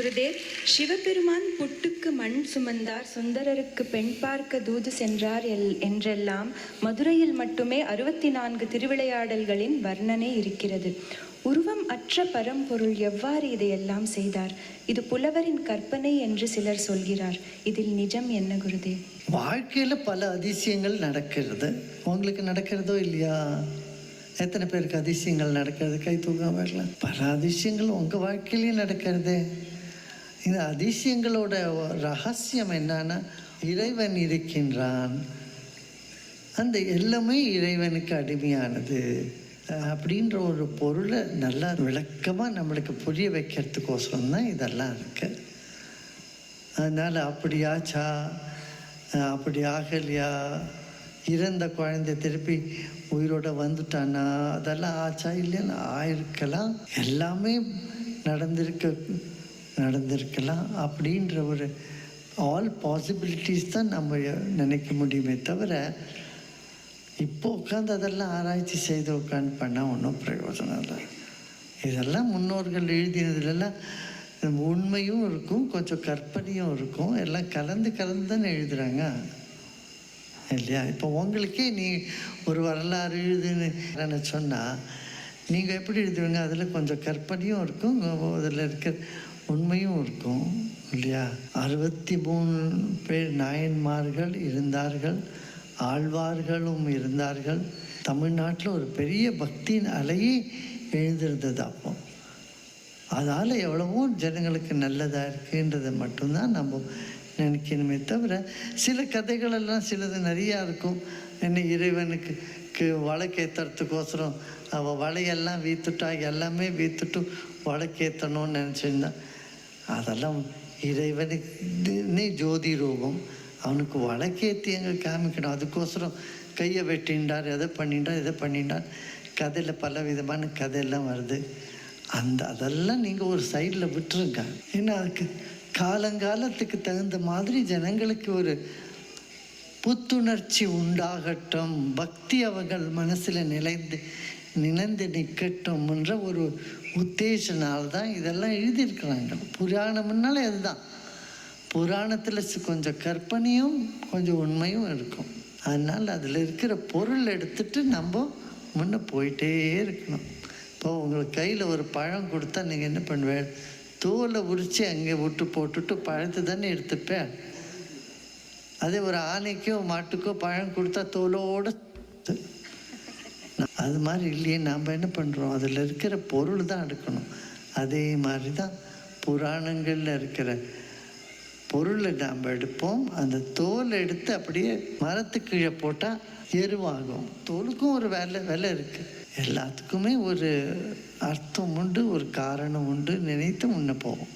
குருதேவ் சிவபெருமான் புட்டுக்கு மண் சுமந்தார் சுந்தரருக்கு பெண் பார்க்க தூது சென்றார் எல்- என்றெல்லாம் மதுரையில் மட்டுமே அறுபத்தி நான்கு திருவிளையாடல்களின் வர்ணனை இருக்கிறது. உருவம் அற்ற பரம்பொருள் எவ்வாறு இதையெல்லாம் செய்தார்? இது புலவரின் கற்பனை என்று சிலர் சொல்கிறார். இதில் நிஜம் என்ன குருதேவ் வாழ்க்கையில் பல அதிசயங்கள் நடக்கிறது. உங்களுக்கு நடக்கிறதோ இல்லையா? எத்தனை பேருக்கு அதிசயங்கள் நடக்கிறது? கை தூக்காம இருக்கலாம். பல அதிசயங்கள் உங்கள் வாழ்க்கையிலேயே நடக்கிறது. இந்த அதிசயங்களோட ரகசியம் என்னன்னா இறைவன் இருக்கின்றான். அந்த எல்லாமே இறைவனுக்கு அடிமையானது. அப்படின்ற ஒரு பொருளை நல்லா விளக்கமாக நம்மளுக்கு புரிய வைக்கிறதுக்கோசரம் தான் இதெல்லாம் இருக்குது அதனால் அப்படியாச்சா? அப்படி ஆகலையா? இறந்த குழந்தை திருப்பி உயிரோட வந்துட்டானா? அதெல்லாம் ஆச்சா இல்லைன்னு ஆயிருக்கலாம். எல்லாமே நடந்திருக்க. நடந்திருக்கலாம். அப்படின்ற ஒரு ஆல் பாசிபிலிட்டிஸ் தான் நம்ம நினைக்க முடியுமே தவிர இப்போ உட்காந்து அதெல்லாம் ஆராய்ச்சி செய்து உட்காந்து பண்ணால் ஒன்றும் பிரயோஜனம் இல்லை. இதெல்லாம் முன்னோர்கள் எழுதினதுலலாம் உண்மையும் இருக்கும் கொஞ்சம் கற்பனையும் இருக்கும். எல்லாம் கலந்து கலந்து தானே எழுதுகிறாங்க இல்லையா? இப்போ உங்களுக்கே நீ ஒரு வரலாறு எழுதுன்னு சொன்னால் நீங்கள் எப்படி எழுதுவீங்க? அதில் கொஞ்சம் கற்பனையும் இருக்கும் அதில் இருக்க உண்மையும் இருக்கும் இல்லையா? அறுபத்தி மூணு பேர் நாயன்மார்கள் இருந்தார்கள் ஆழ்வார்களும் இருந்தார்கள். தமிழ்நாட்டில் ஒரு பெரிய பக்தியின் அலையே எழுந்திருந்தது அப்போ. அதால் எவ்வளவோ ஜனங்களுக்கு நல்லதாக இருக்குன்றதை மட்டும்தான் நம்ம நினைக்கணுமே தவிர சில கதைகளெல்லாம் சிலது நிறையா இருக்கும். இன்னும் இறைவனுக்கு வழக்கேற்றுறதுக்கோசரம் அவள் வலையெல்லாம் வீத்துட்டா எல்லாமே வீத்துட்டு வழக்கேற்றணும்னு நினச்சிருந்தான் அதெல்லாம் இறைவனுக்கு ஜோதி ரூபம். அவனுக்கு வழக்கேற்றி எங்கே காமிக்கணும். அதுக்கோசரம் கையை வெட்டின்றார் எதை பண்ணிட்டார் எதை பண்ணின்றார் கதையில் பல விதமான கதையெல்லாம் வருது. அந்த அதெல்லாம் நீங்கள் ஒரு சைடில் விட்டுருங்க. ஏன்னா அதுக்கு காலங்காலத்துக்கு தகுந்த மாதிரி ஜனங்களுக்கு ஒரு புத்துணர்ச்சி உண்டாகட்டும். பக்தி அவர்கள் மனசில் நிலைந்து நினைந்து நிற்கட்டும் என்ற ஒரு உத்தேசனால் தான் இதெல்லாம் எழுதியிருக்கிறாங்க. புராணம்னாலே அதுதான். புராணத்தில் கொஞ்சம் கற்பனையும் கொஞ்சம் உண்மையும் இருக்கும். அதனால் அதில் இருக்கிற பொருள் எடுத்துட்டு நம்ம முன்னே போயிட்டே இருக்கணும். இப்போ உங்களுக்கு கையில் ஒரு பழம் கொடுத்தா நீங்கள் என்ன பண்ணுவேன் தோலை உரித்து அங்கே விட்டு போட்டுட்டு பழத்தை தானே எடுத்துப்பேன் அதே ஒரு ஆணைக்கோ மாட்டுக்கோ பழம் கொடுத்தா தோலோடு அது மாதிரி இல்லையே நாம் என்ன பண்ணுறோம் அதில் இருக்கிற பொருள் தான் எடுக்கணும். அதே மாதிரி தான் புராணங்களில் இருக்கிற பொருளை நாம் எடுப்போம். அந்த தோலை எடுத்து அப்படியே மரத்துக்கு கீழே போட்டால் எருவாகும். தோலுக்கும் ஒரு வேலை விலை இருக்குது எல்லாத்துக்குமே ஒரு அர்த்தம் உண்டு ஒரு காரணம் உண்டு. நினைத்து முன்ன போவோம்.